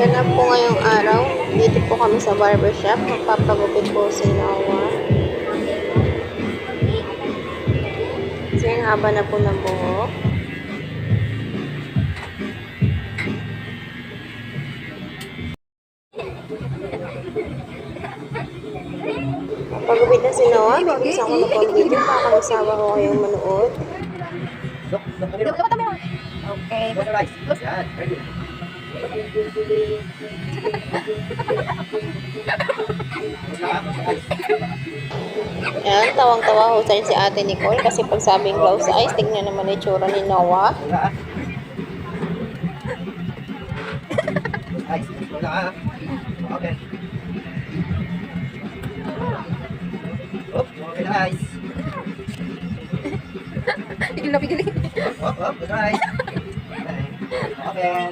Yan na po ngayong araw. Dito po kami sa barbershop. Magpapagupit po si Noah. Kasi ang haba na po ng buhok. Pagupit na si Noah, mag-isa ko na po ang video. Ko kayong manood. Look. Okay. Yan, tawang-tawa ho sa si ate Nicole kasi pag sabing close eyes, tignan naman yung itsura ni Noah. Eyes. Okay. Your eyes. Pigil na pigil. Your eyes. Okay.